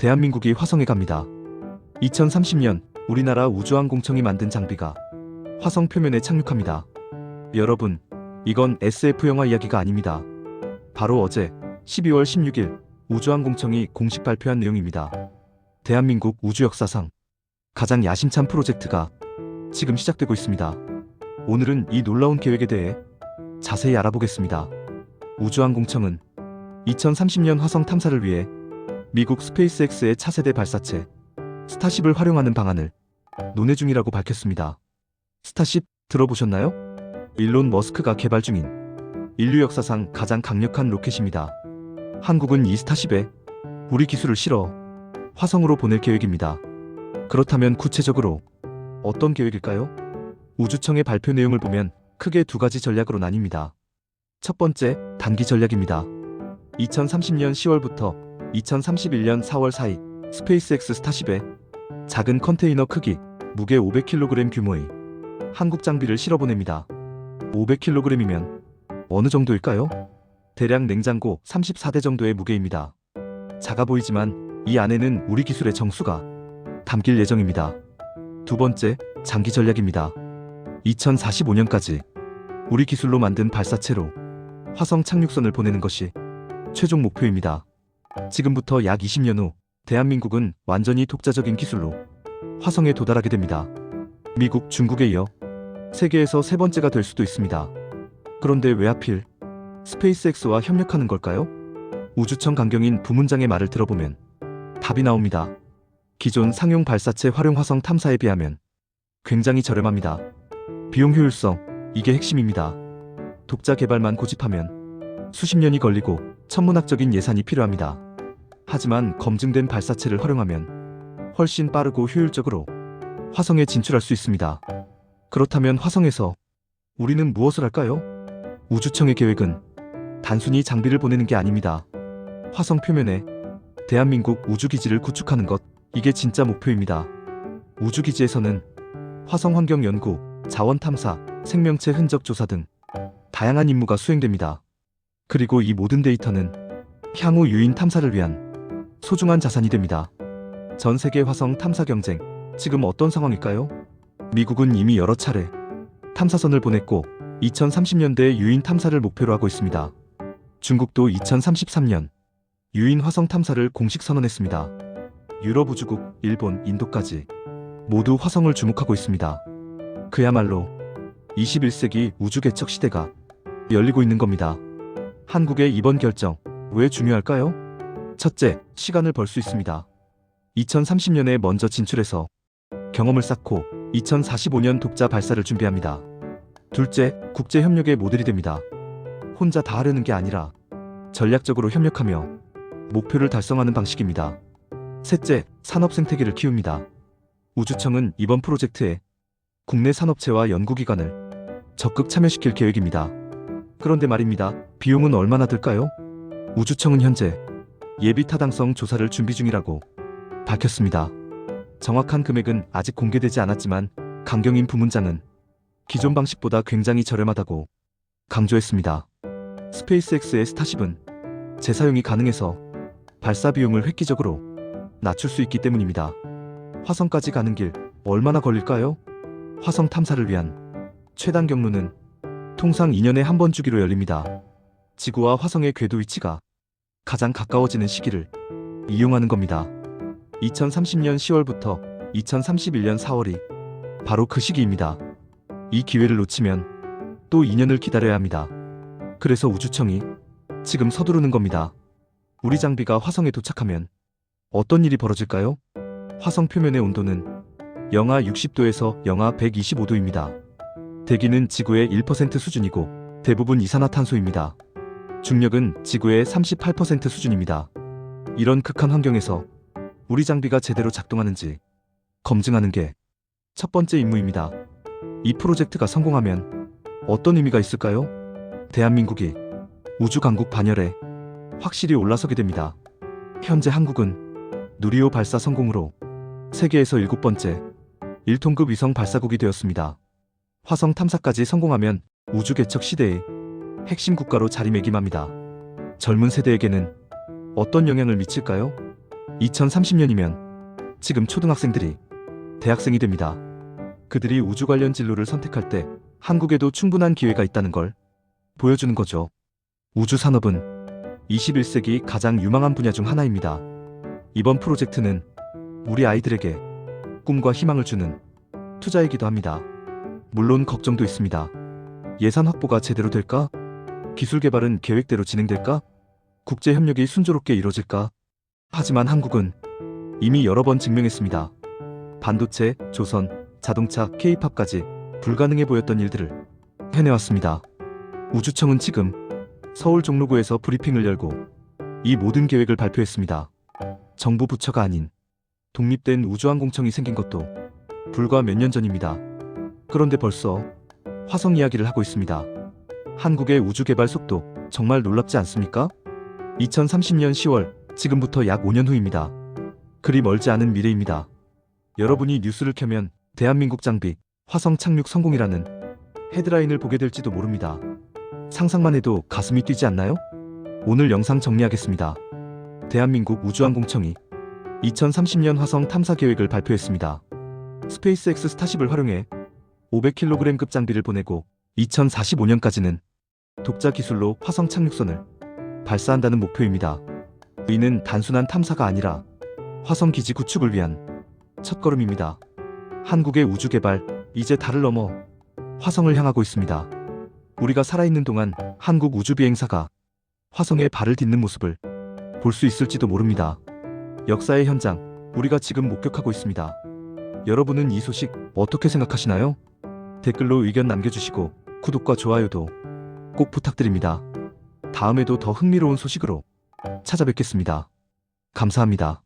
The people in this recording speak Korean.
대한민국이 화성에 갑니다. 2030년 우리나라 우주항공청이 만든 장비가 화성 표면에 착륙합니다. 여러분, 이건 SF 영화 이야기가 아닙니다. 바로 어제 12월 16일 우주항공청이 공식 발표한 내용입니다. 대한민국 우주 역사상 가장 야심찬 프로젝트가 지금 시작되고 있습니다. 오늘은 이 놀라운 계획에 대해 자세히 알아보겠습니다. 우주항공청은 2030년 화성 탐사를 위해 미국 스페이스X의 차세대 발사체 스타쉽을 활용하는 방안을 논의 중이라고 밝혔습니다. 스타쉽 들어보셨나요? 일론 머스크가 개발 중인 인류 역사상 가장 강력한 로켓입니다. 한국은 이 스타쉽에 우리 기술을 실어 화성으로 보낼 계획입니다. 그렇다면 구체적으로 어떤 계획일까요? 우주청의 발표 내용을 보면 크게 두 가지 전략으로 나뉩니다. 첫 번째, 단기 전략입니다. 2030년 10월부터 2031년 4월 사이 스페이스X 스타쉽에 작은 컨테이너 크기, 무게 500kg 규모의 한국 장비를 실어 보냅니다. 500kg이면 어느 정도일까요? 대략 냉장고 34대 정도의 무게입니다. 작아 보이지만 이 안에는 우리 기술의 정수가 담길 예정입니다. 두 번째, 장기 전략입니다. 2045년까지 우리 기술로 만든 발사체로 화성 착륙선을 보내는 것이 최종 목표입니다. 지금부터 약 20년 후 대한민국은 완전히 독자적인 기술로 화성에 도달하게 됩니다. 미국, 중국에 이어 세계에서 세 번째가 될 수도 있습니다. 그런데 왜 하필 스페이스X와 협력하는 걸까요? 우주청 강경인 부문장의 말을 들어보면 답이 나옵니다. 기존 상용 발사체 활용 화성 탐사에 비하면 굉장히 저렴합니다. 비용 효율성, 이게 핵심입니다. 독자 개발만 고집하면 수십 년이 걸리고 천문학적인 예산이 필요합니다. 하지만 검증된 발사체를 활용하면 훨씬 빠르고 효율적으로 화성에 진출할 수 있습니다. 그렇다면 화성에서 우리는 무엇을 할까요? 우주청의 계획은 단순히 장비를 보내는 게 아닙니다. 화성 표면에 대한민국 우주기지를 구축하는 것, 이게 진짜 목표입니다. 우주기지에서는 화성 환경 연구, 자원 탐사, 생명체 흔적 조사 등 다양한 임무가 수행됩니다. 그리고 이 모든 데이터는 향후 유인 탐사를 위한 소중한 자산이 됩니다. 전 세계 화성 탐사 경쟁, 지금 어떤 상황일까요? 미국은 이미 여러 차례 탐사선을 보냈고 2030년대 유인 탐사를 목표로 하고 있습니다. 중국도 2033년 유인 화성 탐사를 공식 선언했습니다. 유럽 우주국, 일본, 인도까지 모두 화성을 주목하고 있습니다. 그야말로 21세기 우주 개척 시대가 열리고 있는 겁니다. 한국의 이번 결정 왜 중요할까요? 첫째, 시간을 벌 수 있습니다. 2030년에 먼저 진출해서 경험을 쌓고 2045년 독자 발사를 준비합니다. 둘째, 국제 협력의 모델이 됩니다. 혼자 다 하려는 게 아니라 전략적으로 협력하며 목표를 달성하는 방식입니다. 셋째, 산업 생태계를 키웁니다. 우주청은 이번 프로젝트에 국내 산업체와 연구기관을 적극 참여시킬 계획입니다. 그런데 말입니다. 비용은 얼마나 들까요? 우주청은 현재 예비 타당성 조사를 준비 중이라고 밝혔습니다. 정확한 금액은 아직 공개되지 않았지만 강경인 부문장은 기존 방식보다 굉장히 저렴하다고 강조했습니다. 스페이스X의 스타쉽은 재사용이 가능해서 발사 비용을 획기적으로 낮출 수 있기 때문입니다. 화성까지 가는 길 얼마나 걸릴까요? 화성 탐사를 위한 최단 경로는 통상 2년에 한 번 주기로 열립니다. 지구와 화성의 궤도 위치가 가장 가까워지는 시기를 이용하는 겁니다. 2030년 10월부터 2031년 4월이 바로 그 시기입니다. 이 기회를 놓치면 또 2년을 기다려야 합니다. 그래서 우주청이 지금 서두르는 겁니다. 우리 장비가 화성에 도착하면 어떤 일이 벌어질까요? 화성 표면의 온도는 영하 60도에서 영하 125도입니다. 대기는 지구의 1% 수준이고 대부분 이산화탄소입니다. 중력은 지구의 38% 수준입니다. 이런 극한 환경에서 우리 장비가 제대로 작동하는지 검증하는 게 첫 번째 임무입니다. 이 프로젝트가 성공하면 어떤 의미가 있을까요? 대한민국이 우주 강국 반열에 확실히 올라서게 됩니다. 현재 한국은 누리호 발사 성공으로 세계에서 일곱 번째 1톤급 위성 발사국이 되었습니다. 화성 탐사까지 성공하면 우주 개척 시대의 핵심 국가로 자리매김합니다. 젊은 세대에게는 어떤 영향을 미칠까요? 2030년이면 지금 초등학생들이 대학생이 됩니다. 그들이 우주 관련 진로를 선택할 때 한국에도 충분한 기회가 있다는 걸 보여주는 거죠. 우주 산업은 21세기 가장 유망한 분야 중 하나입니다. 이번 프로젝트는 우리 아이들에게 꿈과 희망을 주는 투자이기도 합니다. 물론 걱정도 있습니다. 예산 확보가 제대로 될까? 기술 개발은 계획대로 진행될까? 국제 협력이 순조롭게 이루어질까? 하지만 한국은 이미 여러 번 증명했습니다. 반도체, 조선, 자동차, K-팝까지 불가능해 보였던 일들을 해내왔습니다. 우주청은 지금 서울 종로구에서 브리핑을 열고 이 모든 계획을 발표했습니다. 정부 부처가 아닌 독립된 우주항공청이 생긴 것도 불과 몇 년 전입니다. 그런데 벌써 화성 이야기를 하고 있습니다. 한국의 우주 개발 속도 정말 놀랍지 않습니까? 2030년 10월, 지금부터 약 5년 후입니다. 그리 멀지 않은 미래입니다. 여러분이 뉴스를 켜면 대한민국 장비, 화성 착륙 성공이라는 헤드라인을 보게 될지도 모릅니다. 상상만 해도 가슴이 뛰지 않나요? 오늘 영상 정리하겠습니다. 대한민국 우주항공청이 2030년 화성 탐사 계획을 발표했습니다. 스페이스X 스타쉽을 활용해 500kg급 장비를 보내고 2045년까지는 독자 기술로 화성 착륙선을 발사한다는 목표입니다. 이는 단순한 탐사가 아니라 화성 기지 구축을 위한 첫걸음입니다. 한국의 우주 개발 이제 달을 넘어 화성을 향하고 있습니다. 우리가 살아있는 동안 한국 우주 비행사가 화성에 발을 딛는 모습을 볼 수 있을지도 모릅니다. 역사의 현장 우리가 지금 목격하고 있습니다. 여러분은 이 소식 어떻게 생각하시나요? 댓글로 의견 남겨주시고 구독과 좋아요도 꼭 부탁드립니다. 다음에도 더 흥미로운 소식으로 찾아뵙겠습니다. 감사합니다.